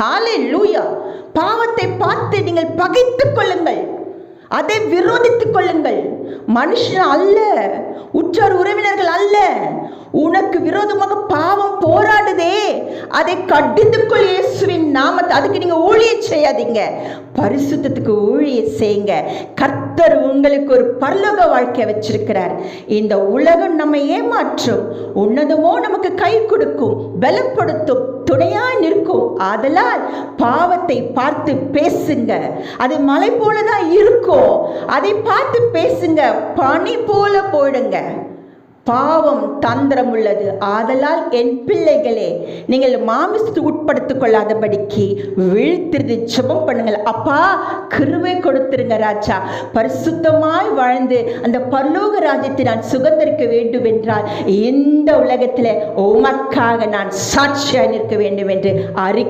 ஹாலே லூயா பாவத்தை பார்த்து நீங்கள் பகைத்துக் கொள்ளுங்கள். அதை விரோதித்துக் கொள்ளுங்கள். மனுஷன் அல்ல. உற்றார் உறவினர்கள் அல்ல. உனக்கு விரோதமாக பாவம் போராடுதே. அதை கடிந்துக்கொள் இயேசுவின் நாமத்தை அதுக்கு நீங்கள் ஊழிய செய்யாதீங்க. பரிசுத்தத்துக்கு ஊழிய செய்யுங்க. கர்த்தர் உங்களுக்கு ஒரு பரலோக வாழ்க்கை வச்சிருக்கிறார். இந்த உலகம் நம்ம ஏமாற்றும். உன்னதமோ நமக்கு கை கொடுக்கும். பலப்படுத்தும். துணையாக நிற்கும். ஆதலால் பாவத்தை பார்த்து பேசுங்க. அது மலை போல தான் இருக்கும். அதை பார்த்து பேசுங்க. பனி போல போயிடுங்க. பாவம் தந்திரம் உள்ளது ஆதலால் என் பிள்ளைகளே நீங்கள் மாமிசத்துக்கு உட்படுத்திக் கொள்ளாதபடிக்கு விழித்திருந்து ஜெபம் பண்ணுங்கள். அப்பா கிருவை கொடுத்துருங்க ராஜா. பரிசுத்தமாய் வாழ்ந்து அந்த பரலோக ராஜ்யத்தை நான் சுதந்திரிக்க வேண்டும் என்றால் இந்த உலகத்தில் உமக்காக நான் சாட்சியாக நிற்க வேண்டும் என்று அறி